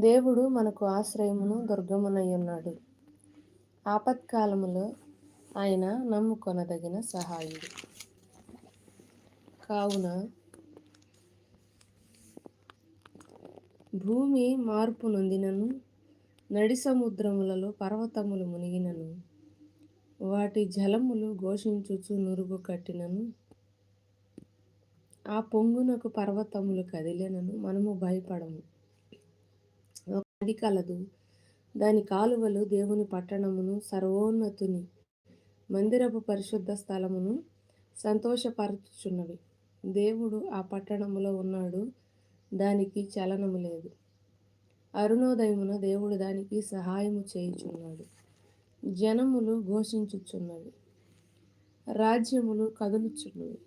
దేవుడు మనకు ఆశ్రయమును దుర్గమునై ఉన్నాడు ఆపత్కాలములో ఆయన నమ్ముకొనదగిన సహాయుడు. కావున భూమి మార్పు నొందినను నడి సముద్రములలో పర్వతములు మునిగినను వాటి జలములు ఘోషించుచు నురుగు కట్టినను ఆ పొంగునకు పర్వతములు కదిలినను మనము భయపడము. నది కలదు. దాని కాలువలు దేవుని పట్టణమును సర్వోన్నతుని మందిరపు పరిశుద్ధ స్థలమును సంతోషపరచుచున్నవి. దేవుడు ఆ పట్టణములో ఉన్నాడు దానికి చలనము లేదు. అరుణోదయమున దేవుడు దానికి సహాయము చేయుచున్నాడు. జనములు ఘోషించుచున్నవి. రాజ్యములు కదులుచున్నవి.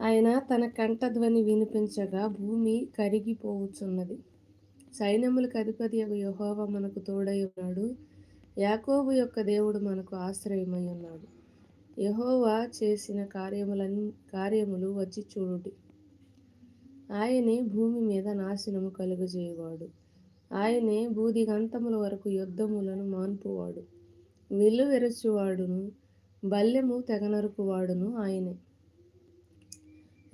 ఆయన తన కంఠధ్వని వినిపించగా భూమి కరిగిపోవచ్చున్నది సైన్యములకు అధిపతి యొక్క యహోవ మనకు తోడై ఉన్నాడు. యాకోబు యొక్క దేవుడు మనకు ఆశ్రయమై ఉన్నాడు. యహోవా చేసిన కార్యములన్నీ కార్యములు వచ్చి చూడుటి ఆయనే భూమి మీద నాశనము కలుగజేయవాడు. ఆయనే బూదిగంతముల వరకు యుద్ధములను మాన్పువాడు. విల్లు వెరచువాడును బల్లెము తెగనరుకువాడును ఆయనే.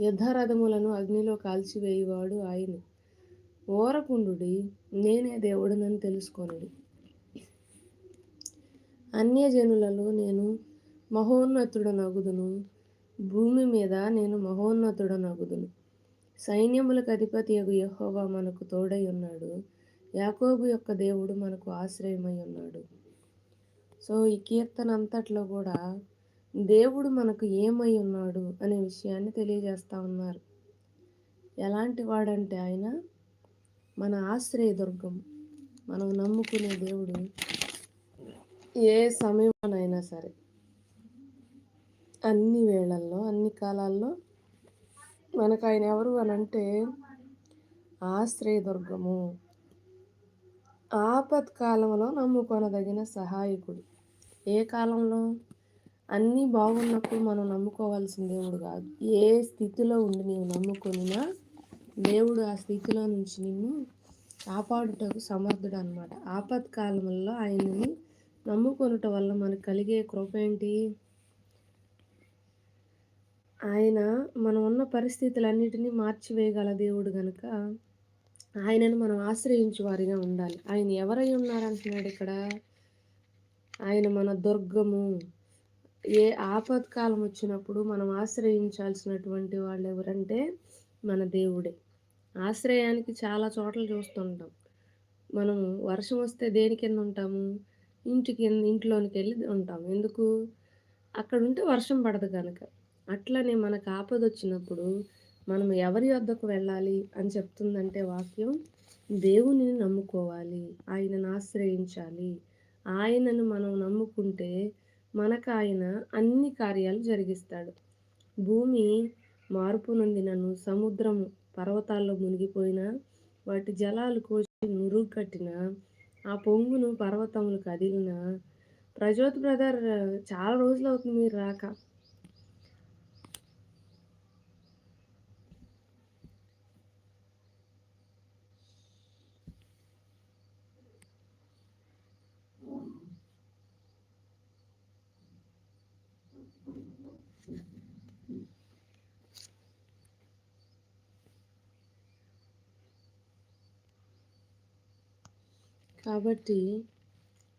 యుద్ధరథములను అగ్నిలో కాల్చివేయువాడు ఆయనే. ఓరకుండుడి నేనే దేవుడనని తెలుసుకొనుడి. అన్యజనులలో నేను మహోన్నతుడనగుదును. భూమి మీద నేను మహోన్నతుడనగుదును. సైన్యములకు అధిపతి యగు యహోవా మనకు తోడై ఉన్నాడు. యాకోబు యొక్క దేవుడు మనకు ఆశ్రయమై ఉన్నాడు. సో ఈ కీర్తన అంతట్లో కూడా దేవుడు మనకు ఏమై ఉన్నాడు అనే విషయాన్ని తెలియజేస్తా ఉన్నారు. ఎలాంటి వాడంటే ఆయన మన ఆశ్రయదుర్గం మనం నమ్ముకునే దేవుడు ఏ సమయంలోనైనా సరే అన్ని వేళల్లో అన్ని కాలాల్లో మనకు ఆయన ఎవరు అని అంటే ఆశ్రయదుర్గము ఆపత్కాలంలో నమ్ముకొనదగిన సహాయకుడు. ఏ కాలంలో? అన్నీ బాగున్నప్పుడు మనం నమ్ముకోవాల్సిన దేవుడు కాదు. ఏ స్థితిలో ఉండి నీవు నమ్ముకొనినా దేవుడు ఆ స్థితిలో నుంచి నిన్ను కాపాడుటకు సమర్థుడు అనమాట ఆపత్కాలంలో ఆయన్ని నమ్ముకొనుట వల్ల మనకు కలిగే కృప ఏంటి ఆయన మనం ఉన్న పరిస్థితులన్నిటినీ మార్చివేయగల దేవుడు గనుక ఆయనను మనం ఆశ్రయించు వారిగా ఉండాలి. ఆయన ఎవరై ఉన్నారంటున్నాడు ఇక్కడ? ఆయన మన దుర్గము. ఏ ఆపత్కాలం వచ్చినప్పుడు మనం ఆశ్రయించాల్సినటువంటి వాళ్ళు ఎవరంటే మన దేవుడే. ఆశ్రయానికి చాలా చోట్ల చూస్తుంటాం. మనం వర్షం వస్తే దేని కింద ఉంటాము? ఇంటి కింద ఇంట్లోనికి వెళ్ళి ఉంటాం. ఎందుకు? అక్కడ ఉంటే వర్షం పడదు కనుక అట్లనే మనకు ఆపద వచ్చినప్పుడు మనం ఎవరి వద్దకు వెళ్ళాలి అని చెప్తుందంటే వాక్యం దేవుని నమ్ముకోవాలి. ఆయనను ఆశ్రయించాలి. ఆయనను మనం నమ్ముకుంటే మనకు ఆయన అన్ని కార్యాలు జరిగిస్తాడు. భూమి మార్పు నొందినను సముద్రము పర్వతాల్లో మునిగిపోయిన వాటి జలాలు కోసి నురుగు కట్టిన ఆ పొంగును పర్వతములు కదిలిన ప్రజోత్ బ్రదర్ చాలా రోజులు అవుతుంది మీరు రాక. కాబట్టి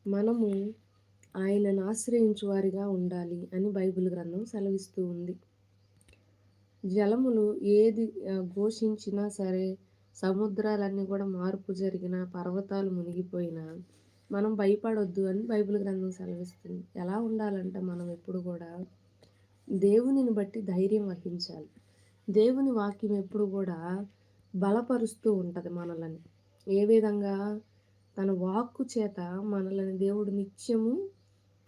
మనము ఆయనను ఆశ్రయించు వారిగా ఉండాలి అని బైబిల్ గ్రంథం సెలవిస్తూ ఉంది. జలములు ఏది ఘోషించినా సరే సముద్రాలన్నీ కూడా మార్పు జరిగిన పర్వతాలు మునిగిపోయినా మనం భయపడొద్దు అని బైబిల్ గ్రంథం సెలవిస్తుంది. ఎలా ఉండాలంటే మనం ఎప్పుడు కూడా దేవునిని బట్టి ధైర్యం వహించాలి. దేవుని వాక్యం ఎప్పుడు కూడా బలపరుస్తూ ఉంటుంది మనలని. ఏ విధంగా? తన వాక్కు చేత మనల్ని దేవుడు నిత్యము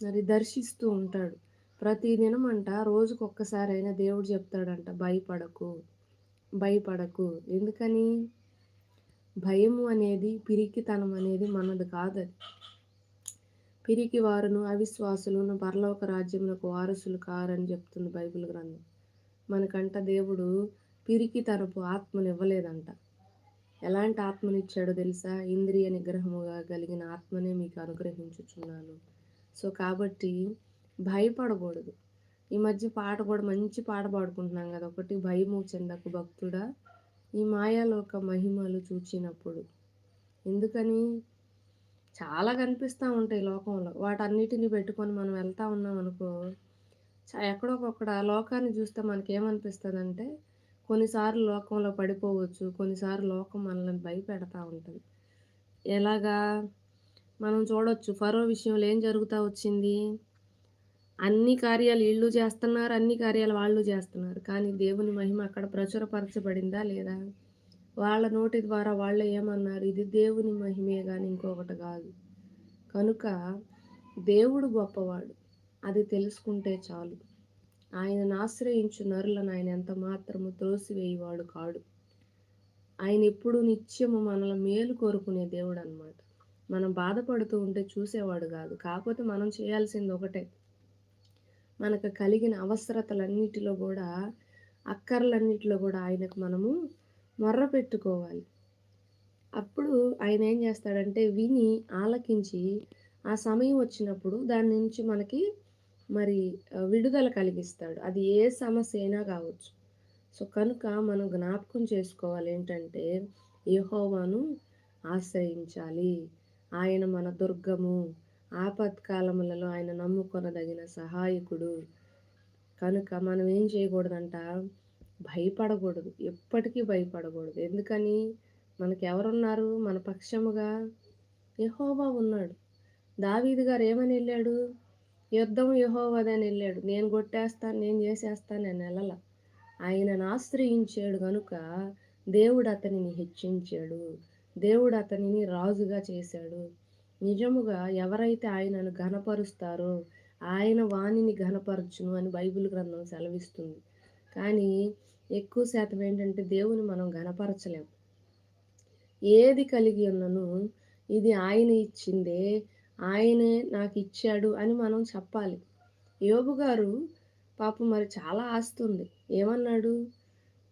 మరి దర్శిస్తూ ఉంటాడు. ప్రతిదినం అంట రోజుకు అయినా దేవుడు చెప్తాడంట భయపడకు భయపడకు. ఎందుకని? భయము అనేది పిరికితనం అనేది మనది కాదది. పిరికి వారును అవిశ్వాసులను పరలోక రాజ్యములకు వారసులు కారని చెప్తుంది బైబిల్ గ్రంథం. మనకంట దేవుడు పిరికి తనపు ఆత్మను ఇవ్వలేదంట ఎలాంటి ఆత్మనిచ్చాడో తెలుసా? ఇంద్రియ నిగ్రహముగా కలిగిన ఆత్మనే మీకు అనుగ్రహించుచున్నాను. సో కాబట్టి భయపడకూడదు. ఈ మధ్య పాట కూడా మంచి పాట పాడుకుంటున్నాం కదా. ఒకటి భయము చెందకు భక్తుడా? ఈ మాయాలోక మహిమలు చూచినప్పుడు. ఎందుకని? చాలా కనిపిస్తూ ఉంటాయి లోకంలో. వాటన్నిటిని పెట్టుకొని మనం వెళ్తూ ఉన్నాం అనుకో ఎక్కడొకక్కడ లోకాన్ని చూస్తే మనకి ఏమనిపిస్తుంది అంటే కొన్నిసార్లు లోకంలో పడిపోవచ్చు. కొన్నిసార్లు లోకం మనల్ని భయపెడతా ఉంటుంది. ఎలాగా? మనం చూడొచ్చు. ఫరో విషయంలో ఏం జరుగుతూ వచ్చింది? అన్ని కార్యాలు వీళ్ళు చేస్తున్నారు. అన్ని కార్యాలు వాళ్ళు చేస్తున్నారు. కానీ దేవుని మహిమ అక్కడ ప్రచురపరచబడిందా లేదా? వాళ్ళ నోటి ద్వారా వాళ్ళు ఏమన్నారు? ఇది దేవుని మహిమే కానీ ఇంకొకటి కాదు. కనుక దేవుడు గొప్పవాడు. అది తెలుసుకుంటే చాలు. ఆయనను ఆశ్రయించు నరులను ఆయన ఎంత మాత్రము త్రోసివేయవాడు కాడు. ఆయన ఎప్పుడు నిత్యము మనల మేలు కోరుకునే దేవుడు అనమాట మనం బాధపడుతూ ఉంటే చూసేవాడు కాదు. కాకపోతే మనం చేయాల్సింది ఒకటే. మనకు కలిగిన అవసరతలన్నిటిలో కూడా అక్కర్లన్నిటిలో కూడా ఆయనకు మనము మొర్ర పెట్టుకోవాలి. అప్పుడు ఆయన ఏం చేస్తాడంటే విని ఆలకించి ఆ సమయం వచ్చినప్పుడు దాని నుంచి మనకి మరి విడుదల కలిగిస్తాడు. అది ఏ సమస్య అయినా కావచ్చు. సో కనుక మనం జ్ఞాపకం చేసుకోవాలి ఏంటంటే యహోవాను ఆశ్రయించాలి. ఆయన మన దుర్గము. ఆపత్కాలములలో ఆయన నమ్ముకొనదగిన సహాయకుడు. కనుక మనం ఏం చేయకూడదంట? భయపడకూడదు. ఎప్పటికీ భయపడకూడదు. ఎందుకని? మనకి ఎవరున్నారు మన పక్షముగా? యహోబా ఉన్నాడు. దావీదు గారు ఏమని వెళ్ళాడు? యుద్ధం యహోవదని వెళ్ళాడు. నేను కొట్టేస్తాను నేను చేసేస్తాను అని వెళ్ళల. ఆయనను ఆశ్రయించాడు కనుక దేవుడు అతనిని హెచ్చించాడు. దేవుడు అతనిని రాజుగా చేశాడు. నిజముగా ఎవరైతే ఆయనను ఘనపరుస్తారో ఆయన వాణిని ఘనపరచును అని బైబిల్ గ్రంథం సెలవిస్తుంది. కానీ ఎక్కువ శాతం ఏంటంటే దేవుని మనం ఘనపరచలేము ఏది కలిగి ఉన్నను ఇది ఆయన ఇచ్చిందే ఆయనే నాకు ఇచ్చాడు అని మనం చెప్పాలి. యోబు గారు పాపం మరి చాలా ఆస్తుంది. ఏమన్నాడు?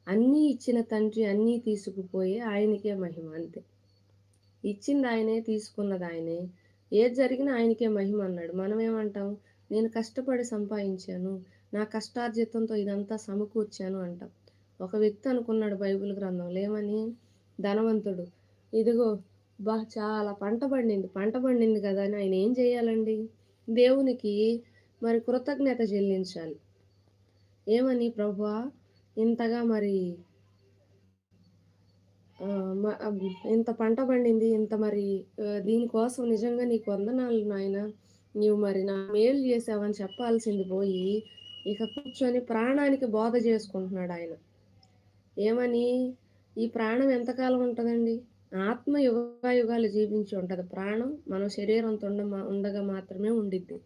అన్నీ ఇచ్చిన తండ్రి అన్నీ తీసుకుపోయి ఆయనకే మహిమ అంతే. ఇచ్చింది ఆయనే తీసుకున్నది ఆయనే ఏది జరిగినా ఆయనకే మహిమ అన్నాడు. మనం ఏమంటాం నేను కష్టపడి సంపాదించాను. నా కష్టార్జితంతో ఇదంతా సమకూర్చాను అంటాం. ఒక వ్యక్తి అనుకున్నాడు బైబిల్ గ్రంథంలో. ఏమని? ధనవంతుడు. ఇదిగో బా చాలా పంట పండింది పంట పండింది కదా అని ఆయన ఏం చేయాలండి? దేవునికి మరి కృతజ్ఞత చెల్లించాలి. ఏమని ప్రభా? ఇంతగా మరి ఇంత పంట పండింది ఇంత మరి దీనికోసం నిజంగా నీకు వందనాలు నాయన. నీవు మరి నా మేలు చేసావని చెప్పాల్సింది పోయి ఇక కూర్చొని ప్రాణానికి బోధ చేసుకుంటున్నాడు ఆయన. ఏమని? ఈ ప్రాణం ఎంతకాలం ఉంటుందండి? ఆత్మ యుగాయుగాలు జీవించి ఉంటుంది. ప్రాణం మన శరీరంతో ఉండగా మాత్రమే ఉండిద్ది.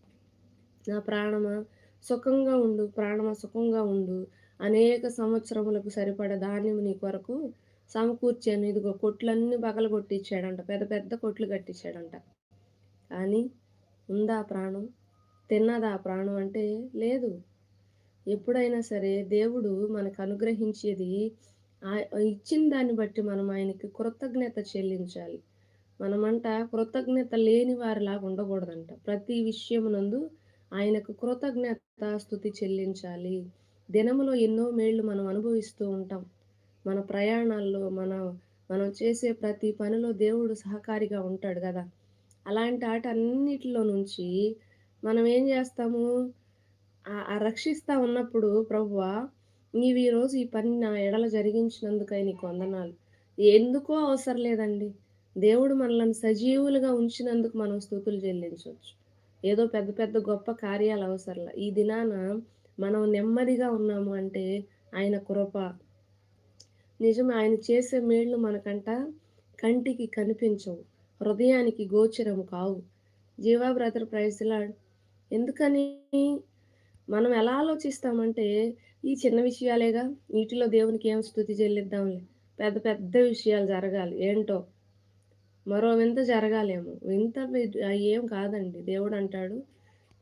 నా ప్రాణమా? సుఖంగా ఉండు ప్రాణమా సుఖంగా ఉండు. అనేక సంవత్సరములకు సరిపడ ధాన్యం నీ కొరకు సమకూర్చాను. ఇదిగో కొట్లన్నీ బగలు కొట్టించాడంట. పెద్ద పెద్ద కొట్లు కట్టించాడంట. కానీ ఉందా ప్రాణం? తిన్నదా ప్రాణం అంటే లేదు. ఎప్పుడైనా సరే దేవుడు మనకు అనుగ్రహించేది ఇచ్చిన దాన్ని బట్టి మనం ఆయనకి కృతజ్ఞత చెల్లించాలి. మనమంట కృతజ్ఞత లేని వారిలాగా ఉండకూడదంట. ప్రతి విషయమునందు ఆయనకు కృతజ్ఞత స్థుతి చెల్లించాలి. దినములో ఎన్నో మేళ్ళు మనం అనుభవిస్తూ ఉంటాం. మన ప్రయాణాల్లో మన మనం చేసే ప్రతి పనిలో దేవుడు సహకారిగా ఉంటాడు కదా. అలాంటి ఆట అన్నిటిలో నుంచి మనం ఏం చేస్తాము? రక్షిస్తూ ఉన్నప్పుడు ప్రభువా నీవు ఈరోజు ఈ పని నా ఎడల జరిగించినందుకై నీకు వందనాలు. ఎందుకో అవసరం లేదండి. దేవుడు మనల్ని సజీవులుగా ఉంచినందుకు మనం స్థుతులు చెల్లించవచ్చు. ఏదో పెద్ద పెద్ద గొప్ప కార్యాలు అవసరంలా. ఈ దినాన మనం నెమ్మదిగా ఉన్నాము అంటే ఆయన కృప. నిజం ఆయన చేసే మేళ్ళు మనకంట కంటికి కనిపించవు. హృదయానికి గోచరము కావు. Jeeva brother praise lord. ఎందుకని? మనం ఎలా ఆలోచిస్తామంటే ఈ చిన్న విషయాలేగా వీటిలో దేవునికి ఏం స్థుతి చెల్లిద్దాంలే. పెద్ద పెద్ద విషయాలు జరగాలి. ఏంటో? మరో వింత జరగాలేమో. వింత ఏం కాదండి. దేవుడు అంటాడు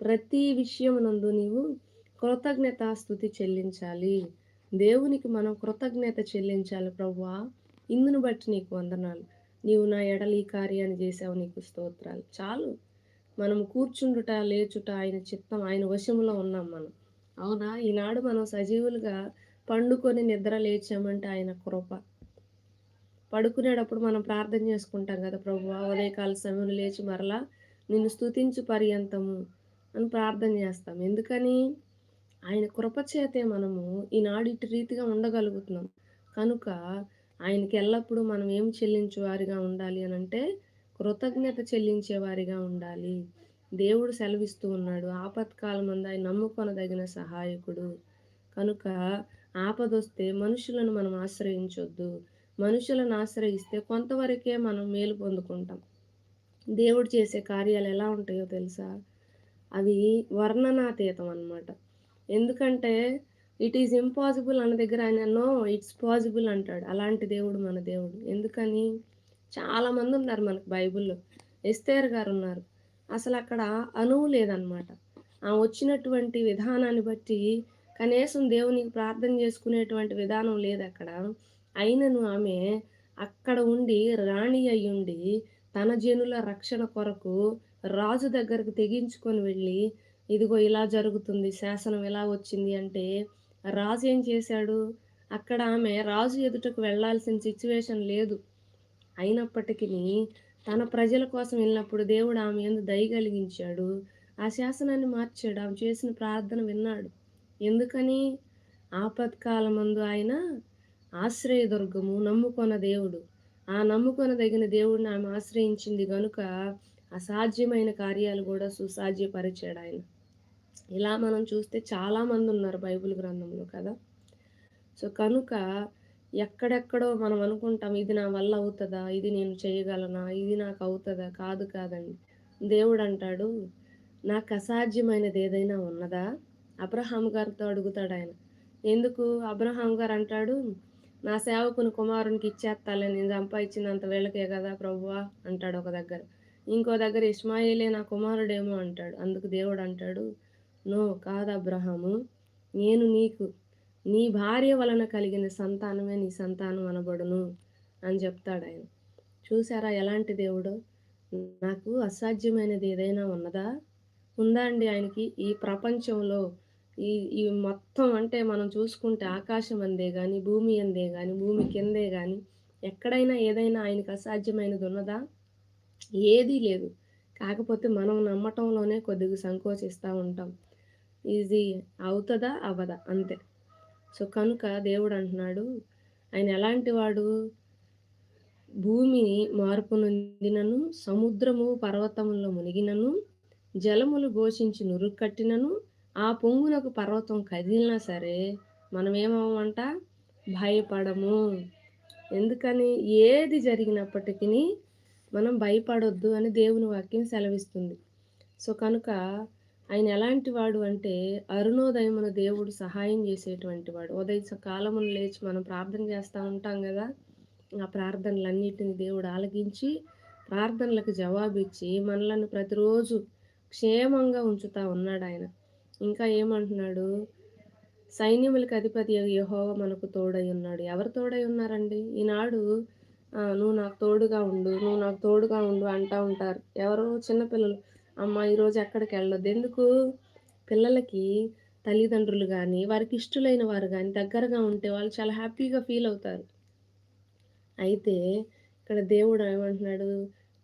ప్రతి విషయం నందు నీవు కృతజ్ఞత స్థుతి చెల్లించాలి. దేవునికి మనం కృతజ్ఞత చెల్లించాలి ప్రవ్వా. ఇందును బట్టి నీకు వందనాలు. నీవు నా ఎడల ఈ కార్యాన్ని చేసావు నీకు స్తోత్రాలు. చాలు. మనం కూర్చుండుట లేచుట ఆయన చిత్తం ఆయన వశంలో ఉన్నాం మనం. అవునా? ఈనాడు మనం సజీవులుగా పండుకొని నిద్ర లేచామంటే ఆయన కృప. పడుకునేటప్పుడు మనం ప్రార్థన చేసుకుంటాం కదా ప్రభు ఉదయకాల సమయం లేచి మరలా నిన్ను స్తుతించు పర్యంతము అని ప్రార్థన చేస్తాం. ఎందుకని? ఆయన కృపచేతే మనము ఈనాడు ఇటు రీతిగా ఉండగలుగుతున్నాం. కనుక ఆయనకి ఎల్లప్పుడూ మనం ఏం చెల్లించే వారిగా ఉండాలి అని అంటే కృతజ్ఞత చెల్లించేవారిగా ఉండాలి. దేవుడు సెలవిస్తూ ఉన్నాడు. ఆపత్కాలం మంది ఆయన నమ్ముకొనదగిన సహాయకుడు. కనుక ఆపదొస్తే మనుషులను మనం ఆశ్రయించొద్దు. మనుషులను ఆశ్రయిస్తే కొంతవరకే మనం మేలు పొందుకుంటాం. దేవుడు చేసే కార్యాలు ఎలా ఉంటాయో తెలుసా? అవి వర్ణనాతీతం అన్నమాట. ఎందుకంటే ఇట్ ఈజ్ ఇంపాసిబుల్ అన్న దగ్గర ఆయన నో ఇట్స్ పాసిబుల్ అంటాడు. అలాంటి దేవుడు మన దేవుడు. ఎందుకని? చాలామంది ఉన్నారు మనకు బైబిల్లో. ఎస్తేర్ గారు ఉన్నారు. అసలు అక్కడ అనువు లేదనమాట. ఆ వచ్చినటువంటి విధానాన్ని బట్టి కనీసం దేవునికి ప్రార్థన చేసుకునేటువంటి విధానం లేదు అక్కడ అయినను ఆమె అక్కడ ఉండి రాణి అయ్యుండి తన జనుల రక్షణ కొరకు రాజు దగ్గరకు తెగించుకొని వెళ్ళి ఇదిగో ఇలా జరుగుతుంది శాసనం ఎలా వచ్చింది? అంటే రాజు ఏం చేశాడు? అక్కడ ఆమె రాజు ఎదుటకు వెళ్ళాల్సిన సిచ్యువేషన్ లేదు. అయినప్పటికీ తన ప్రజల కోసం వెళ్ళినప్పుడు దేవుడు ఆమె ఎందు దయ కలిగించాడు. ఆ శాసనాన్ని మార్చాడు. ఆమె చేసిన ప్రార్థన విన్నాడు. ఎందుకని? ఆపత్కాలమందు ఆయన ఆశ్రయదుర్గము నమ్ముకొన దేవుడు. ఆ నమ్ముకొనదగిన దేవుడిని ఆమె ఆశ్రయించింది కనుక అసాధ్యమైన కార్యాలు కూడా సుసాధ్యపరిచాడు ఆయన. ఇలా మనం చూస్తే చాలామంది ఉన్నారు బైబిల్ గ్రంథంలో కదా. సో కనుక ఎక్కడెక్కడో మనం అనుకుంటాం ఇది నా వల్ల అవుతుందా? ఇది నేను చేయగలనా? ఇది నాకు అవుతుందా? కాదు కాదండి. దేవుడు అంటాడు నాకు అసాధ్యమైనది ఏదైనా ఉన్నదా? అబ్రహాం గారితో అడుగుతాడు ఆయన. ఎందుకు? అబ్రహాం గారు అంటాడు నా సేవకుని కుమారునికి ఇచ్చేస్తాలే నేను సంపాదించినంత వేళకే కదా ప్రభువా అంటాడు ఒక దగ్గర. ఇంకో దగ్గర ఇస్మాయిలే నా కుమారుడేమో అంటాడు. అందుకు దేవుడు అంటాడు నో కాదు అబ్రహాము నేను నీకు నీ భార్య వలన కలిగిన సంతానమే నీ సంతానం అనబడును అని చెప్తాడు ఆయన చూసారా ఎలాంటి దేవుడు? నాకు అసాధ్యమైనది ఏదైనా ఉన్నదా? ఉందా అండి ఆయనకి? ఈ ప్రపంచంలో ఈ ఈ మొత్తం అంటే మనం చూసుకుంటే ఆకాశం అందే కానీ భూమి అందే కానీ భూమి కిందే కానీ ఎక్కడైనా ఏదైనా ఆయనకు అసాధ్యమైనది ఉన్నదా? ఏదీ లేదు. కాకపోతే మనం నమ్మటంలోనే కొద్దిగా సంకోచిస్తూ ఉంటాం. ఈజీ అవుతుందా? అవ్వదా? అంతే. సో కనుక దేవుడు అంటున్నాడు ఆయన ఎలాంటి వాడు? భూమిని మార్పు నొందినను సముద్రము పర్వతములో మునిగినను జలములు ఘోషించి నురుగు కట్టినను ఆ పొంగునకు పర్వతం కదిలినా సరే మనం ఏమవ్వమంట భయపడము. ఎందుకని? ఏది జరిగినప్పటికీ మనం భయపడొద్దు అని దేవుని వాక్యం సెలవిస్తుంది. సో కనుక ఆయన ఎలాంటి వాడు అంటే అరుణోదయమున దేవుడు సహాయం చేసేటువంటి వాడు. ఉదయ కాలమును లేచి మనం ప్రార్థన చేస్తూ ఉంటాం కదా ఆ ప్రార్థనలన్నిటిని దేవుడు ఆలకించి ప్రార్థనలకు జవాబిచ్చి మనలను ప్రతిరోజు క్షేమంగా ఉంచుతా ఉన్నాడు ఆయన. ఇంకా ఏమంటున్నాడు? సైన్యములకు అధిపతి యహోవ మనకు తోడై ఉన్నాడు. ఎవరు తోడై ఉన్నారండి? ఈనాడు నువ్వు నాకు తోడుగా ఉండు నువ్వు నాకు తోడుగా ఉండు అంటూ ఉంటారు. ఎవరు? చిన్నపిల్లలు. అమ్మ ఈరోజు ఎక్కడికి వెళ్ళొద్దు? ఎందుకు? పిల్లలకి తల్లిదండ్రులు కానీ వారికి ఇష్టలైన వారు కానీ దగ్గరగా ఉంటే వాళ్ళు చాలా హ్యాపీగా ఫీల్ అవుతారు. అయితే ఇక్కడ దేవుడు ఏమంటున్నాడు?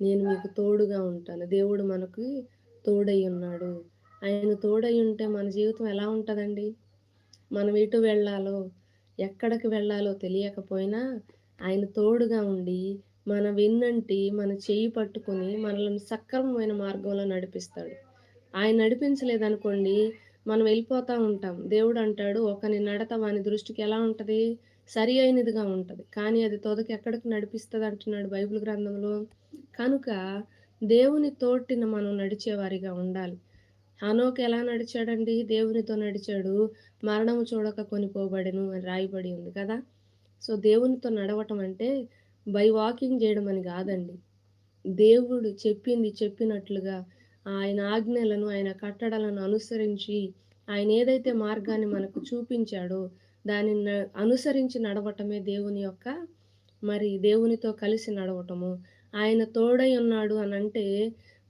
నేను మీకు తోడుగా ఉంటాను. దేవుడు మనకు తోడై ఉన్నాడు. ఆయన తోడై ఉంటే మన జీవితం ఎలా ఉంటుందండి? మనం ఎటు వెళ్ళాలో ఎక్కడికి వెళ్ళాలో తెలియకపోయినా ఆయన తోడుగా ఉండి మన వెన్నంటి మన చేయి పట్టుకొని మనల్ని సక్రమమైన మార్గంలో నడిపిస్తాడు. ఆయన నడిపించలేదనుకోండి మనం వెళ్ళిపోతూ ఉంటాం. దేవుడు అంటాడు ఒకని నడత వాని దృష్టికి ఎలా ఉంటుంది? సరి అయినదిగా ఉంటుంది. కానీ అది తొదకి ఎక్కడికి నడిపిస్తుంది అంటున్నాడు బైబిల్ గ్రంథంలో. కనుక దేవుని తోటిన మనం నడిచేవారిగా ఉండాలి. హనోక్ ఎలా నడిచాడండి? దేవునితో నడిచాడు. మరణము చూడక కొనిపోబడెను అని రాయబడి ఉంది కదా. సో దేవునితో నడవటం అంటే బై వాకింగ్ చేయడం అని కాదండి దేవుడు చెప్పింది చెప్పినట్లుగా ఆయన ఆజ్ఞలను ఆయన కట్టడలను అనుసరించి ఆయన ఏదైతే మార్గాన్ని మనకు చూపించాడో దానిని అనుసరించి నడవటమే దేవుని యొక్క మరి దేవునితో కలిసి నడవటము, ఆయన తోడై ఉన్నాడు అని అంటే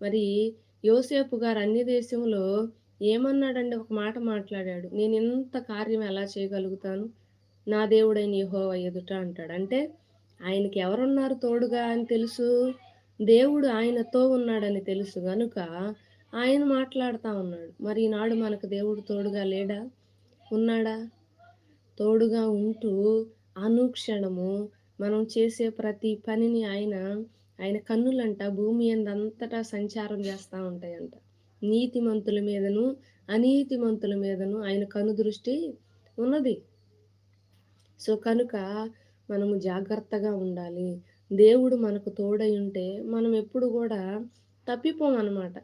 మరి యోసేపు గారు అన్ని దేశంలో ఏమన్నాడండి ఒక మాట మాట్లాడాడు. నేను ఇంత కార్యం ఎలా చేయగలుగుతాను? నా దేవుడైన యహోవ ఎదుట అంటాడు. అంటే ఆయనకి ఎవరున్నారు తోడుగా అని తెలుసు. దేవుడు ఆయనతో ఉన్నాడని తెలుసు గనుక ఆయన మాట్లాడుతూ ఉన్నాడు. మరి ఈనాడు మనకు దేవుడు తోడుగా లేడా? ఉన్నాడా? తోడుగా ఉంటూ అనుక్షణము మనం చేసే ప్రతి పనిని ఆయన, ఆయన కన్నులంట భూమి అంతటా సంచారం చేస్తూ ఉంటాయంట. నీతిమంతుల మీదను, అనీతిమంతుల మీదను ఆయన కనుదృష్టి ఉన్నది. సో, కనుక మనము జాగ్రత్తగా ఉండాలి. దేవుడు మనకు తోడై ఉంటే మనం ఎప్పుడు కూడా తప్పిపోమనమాట.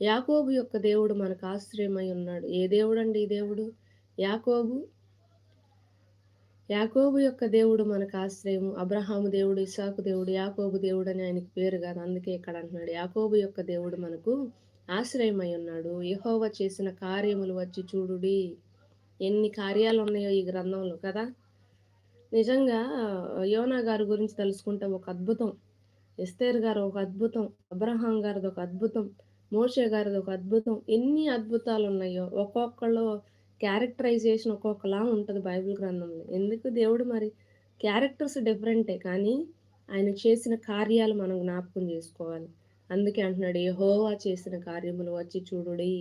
యాకోబు యొక్క దేవుడు మనకు ఆశ్రయమై ఉన్నాడు. ఏ దేవుడు అండి ఈ దేవుడు? యాకోబు యాకోబు యొక్క దేవుడు మనకు ఆశ్రయము. అబ్రహాము దేవుడు, ఇసాకు దేవుడు, యాకోబు దేవుడు అని ఆయనకి పేరు కాదు అందుకే ఇక్కడ అంటున్నాడు. యాకోబు యొక్క దేవుడు మనకు ఆశ్రయమై ఉన్నాడు. యహోవ చేసిన కార్యములు వచ్చి చూడుడి. ఎన్ని కార్యాలు ఉన్నాయో ఈ గ్రంథంలో కదా! నిజంగా యోనా గారి గురించి తెలుసుకుంటే ఒక అద్భుతం. ఎస్తేర్ గారు ఒక అద్భుతం. అబ్రహాం గారిది ఒక అద్భుతం. మోషే గారిది ఒక అద్భుతం. ఎన్ని అద్భుతాలు ఉన్నాయో ఒక్కొక్కళ్ళు క్యారెక్టరైజేషన్ ఒక్కొక్కలా ఉంటుంది బైబిల్ గ్రంథంలో. ఎందుకు దేవుడు మరి క్యారెక్టర్స్ డిఫరెంటే కానీ ఆయన చేసిన కార్యాలు మనం జ్ఞాపకం చేసుకోవాలి అందుకే అంటున్నాడు యహోవా చేసిన కార్యములు వచ్చి చూడుడి.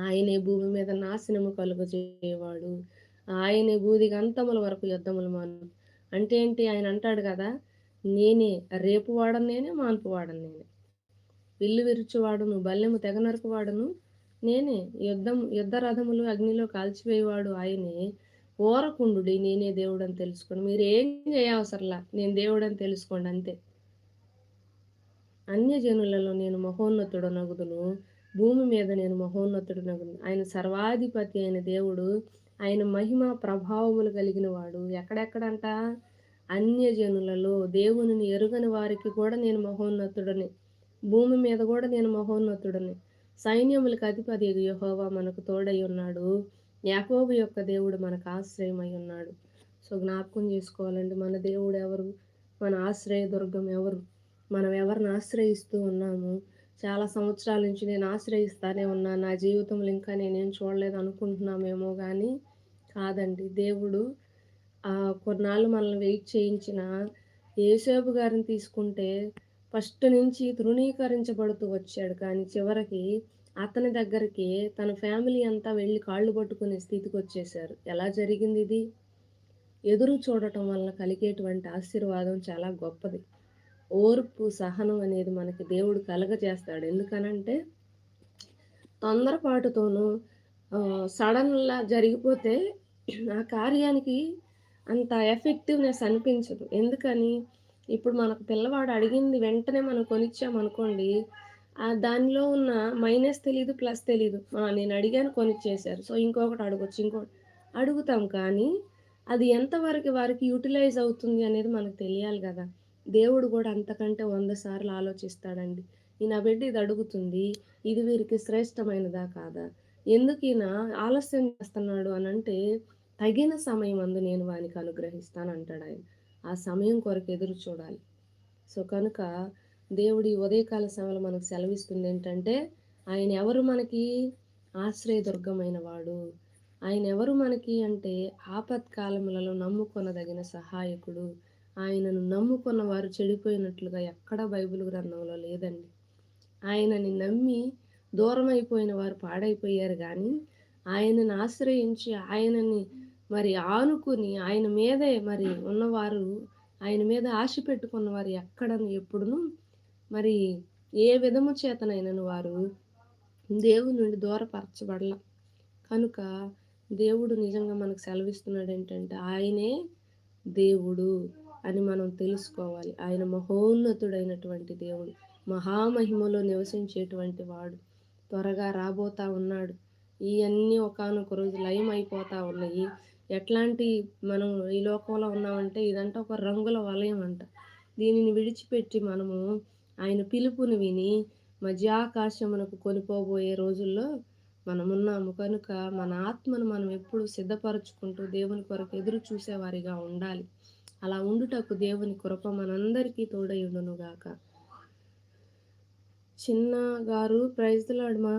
ఆయనే భూమి మీద నాశనము కలుగజేయవాడు. ఆయనే భూదిగంతముల వరకు యుద్ధములు మాను. అంటే ఏంటి? ఆయన అంటాడు కదా నేనే రేపు వాడను నేనే, మాన్పు వాడను నేనే. విల్లు విరుచువాడును, బల్లెము తెగ నరకువాడును నేనే. యుద్ధం యుద్ధ రథములు అగ్నిలో కాల్చివేయవాడు ఆయనే. ఓరకుండుడి నేనే దేవుడని తెలుసుకోండి. మీరేం చేయవసరలా నేను దేవుడని తెలుసుకోండి అంతే. అన్యజనులలో నేను మహోన్నతుడనగుదును. భూమి మీద నేను మహోన్నతుడు నగును ఆయన సర్వాధిపతి అయిన దేవుడు. ఆయన మహిమ ప్రభావములు కలిగిన వాడు. ఎక్కడెక్కడంట? అన్యజనులలో దేవునిని ఎరుగని వారికి కూడా నేను మహోన్నతుడని. భూమి మీద కూడా నేను మహోన్నతుడని. సైన్యములకు అధిపతి యహోవా మనకు తోడై ఉన్నాడు. యాకోబు యొక్క దేవుడు మనకు ఆశ్రయమై ఉన్నాడు. సో, జ్ఞాపకం చేసుకోవాలండి మన దేవుడు ఎవరు మన ఆశ్రయ దుర్గం ఎవరు? మనం ఎవరిని ఆశ్రయిస్తూ ఉన్నాము? చాలా సంవత్సరాల నుంచి నేను ఆశ్రయిస్తానే ఉన్నాను. నా జీవితంలో ఇంకా నేనేం చూడలేదు అనుకుంటున్నామేమో కానీ కాదండి. దేవుడు కొన్నాళ్ళు మనల్ని వెయిట్ చేయించిన ఏసేపు గారిని తీసుకుంటే ఫస్ట్ నుంచి తృణీకరించబడుతూ వచ్చాడు. కానీ చివరికి అతని దగ్గరికి తన ఫ్యామిలీ అంతా వెళ్ళి కాళ్ళు పట్టుకునే స్థితికొచ్చేశారు. ఎలా జరిగింది ఇది ఎదురు చూడటం వలన కలిగేటువంటి ఆశీర్వాదం చాలా గొప్పది. ఓర్పు, సహనం అనేది మనకి దేవుడు కలగజేస్తాడు. ఎందుకనంటే తొందరపాటుతోనూ సడన్‌లా జరిగిపోతే ఆ కార్యానికి అంత ఎఫెక్టివ్‌నెస్ అనిపించదు. ఎందుకని? ఇప్పుడు మనకు పిల్లవాడు అడిగింది వెంటనే మనం కొనిచ్చామనుకోండి, ఆ దానిలో ఉన్న మైనస్ తెలీదు, ప్లస్ తెలీదు. నేను అడిగాను కొనిచ్చేశారు. సో, ఇంకొకటి అడగొచ్చు. ఇంకోటి అడుగుతాం కానీ అది ఎంతవరకు వారికి యుటిలైజ్ అవుతుంది అనేది మనకు తెలియాలి కదా దేవుడు కూడా అంతకంటే వంద సార్లు ఆలోచిస్తాడండి. ఈ నా బిడ్డ ఇది అడుగుతుంది. ఇది వీరికి శ్రేష్టమైనదా? కాదా? ఎందుకీయన ఆలస్యం చేస్తున్నాడు అనంటే తగిన సమయం అందు నేను వానికి ఆయన ఆ సమయం కొరకు ఎదురు చూడాలి. సో, కనుక దేవుడు ఈ ఉదయకాల సమయంలో మనకు సెలవిస్తుంది ఏంటంటే ఆయన ఎవరు మనకి? ఆశ్రయదుర్గమైన వాడు. ఆయన ఎవరు మనకి అంటే ఆపత్కాలములలో నమ్ముకొనదగిన సహాయకుడు. ఆయనను నమ్ముకున్న వారు చెడిపోయినట్లుగా ఎక్కడా బైబిల్ గ్రంథంలో లేదండి. ఆయనని నమ్మి దూరమైపోయిన వారు పాడైపోయారు కానీ ఆయనను ఆశ్రయించి ఆయనని మరి ఆనుకుని ఆయన మీదే మరి ఉన్నవారు ఆయన మీద ఆశ పెట్టుకున్న వారు ఎక్కడను ఎప్పుడును మరి ఏ విధము చేతనైనను వారు దేవుడి నుండి దూరపరచబడల. కనుక దేవుడు నిజంగా మనకు సెలవిస్తున్నాడేంటంటే ఆయనే దేవుడు అని మనం తెలుసుకోవాలి. ఆయన మహోన్నతుడైనటువంటి దేవుడు. మహామహిమలో నివసించేటువంటి వాడు. త్వరగా రాబోతా ఉన్నాడు. ఇవన్నీ ఒకానొక రోజు లయమైపోతా ఉన్నాయి. ఎట్లాంటి మనం ఈ లోకంలో ఉన్నామంటే ఇదంట ఒక రంగుల వలయం అంట. దీనిని విడిచిపెట్టి మనము ఆయన పిలుపుని విని మధ్యాకాశమునకు కొనిపోబోయే రోజుల్లో మనమున్నాము. కనుక మన ఆత్మను మనం ఎప్పుడు సిద్ధపరచుకుంటూ దేవుని కొరకు ఎదురు చూసేవారిగా ఉండాలి. అలా ఉండుటకు దేవుని కృప మనందరికీ తోడయుండును గాక చిన్న గారు ప్రైజ్లాడమా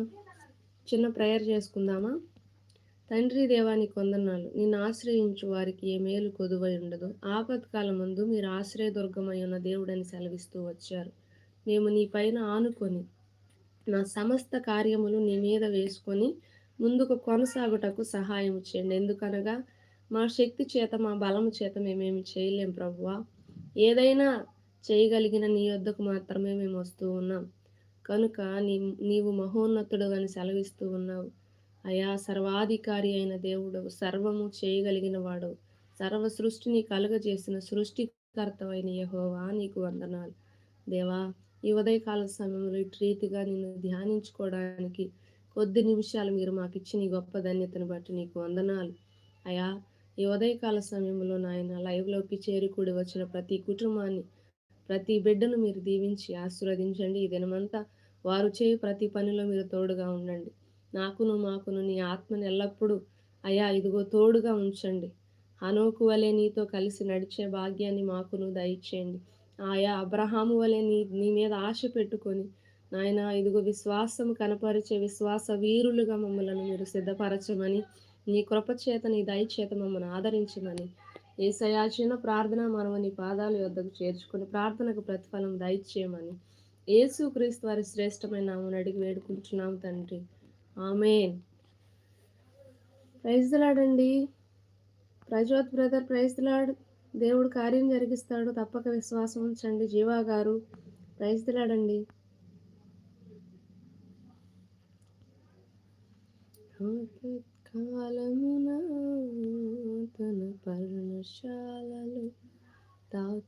చిన్న ప్రేయర్ చేసుకుందామా తండ్రి దేవానికి వందనాలు నిన్ను ఆశ్రయించు వారికి ఏ మేలు కొదువై ఉండదు. ఆపత్కాల ముందు మీరు ఆశ్రయదుర్గమై ఉన్న దేవుడని సెలవిస్తూ వచ్చారు. మేము నీ పైన ఆనుకొని నా సమస్త కార్యములు నీ మీద వేసుకొని ముందుకు కొనసాగుటకు సహాయం చేయండి. ఎందుకనగా మా శక్తి చేత మా బలము చేత మేమేమి చేయలేం ప్రభువా. ఏదైనా చేయగలిగిన నీ వద్దకు మాత్రమే మేము వస్తూ ఉన్నాం. కనుక నీ నీవు మహోన్నతుడు అని సెలవిస్తూ ఉన్నావు. అయా సర్వాధికారి అయిన దేవుడు సర్వము చేయగలిగిన వాడు. సర్వ సృష్టిని కలుగజేసిన సృష్టికర్తవైన యహోవా నీకు వందనాలు. దేవా ఈ ఉదయకాల సమయంలో ఇటు రీతిగా నిన్ను ధ్యానించుకోవడానికి కొద్ది నిమిషాలు మీరు మాకు ఇచ్చిన ఈ గొప్ప ధన్యతను బట్టి నీకు వందనాలు. అయా ఈ ఉదయకాల సమయంలో నాయన లైవ్లోకి చేరుకూడి వచ్చిన ప్రతి కుటుంబాన్ని ప్రతి బిడ్డను మీరు దీవించి ఆశీర్వదించండి. ఈ దినమంతా వారు చేయి ప్రతి పనిలో మీరు తోడుగా ఉండండి. నాకును మాకును నీ ఆత్మని ఎల్లప్పుడూ అయా ఇదిగో తోడుగా ఉంచండి. హనోకు వలె నీతో కలిసి నడిచే భాగ్యాన్ని మాకును దయచేయండి. ఆయా అబ్రహాము వలె నీ నీ మీద ఆశ పెట్టుకొని నాయన ఇదిగో విశ్వాసం కనపరిచే విశ్వాస వీరులుగా మమ్మలను మీరు సిద్ధపరచమని నీ కృపచేత నీ దయచేత మమ్మల్ని ఆదరించమని ఏసయా చిన్న ప్రార్థన మనము నీ పాదాల యొద్దకు చేర్చుకొని ప్రార్థనకు ప్రతిఫలం దయచేయమని యేసు క్రీస్తు వారి శ్రేష్టమైన నామని అడిగి వేడుకుంటున్నాం తండ్రి. ఆమెన్. ప్రైజ్ లాడండి ప్రజ్వత్ బ్రదర్ ప్రైజ్ లాడ్ దేవుడు కార్యం జరిగిస్తాడు తప్పక విశ్వాసం ఉంచండి. జీవా గారు ప్రైజ్ లాడండి కాలమున తన పర్ణశాలలు దాచి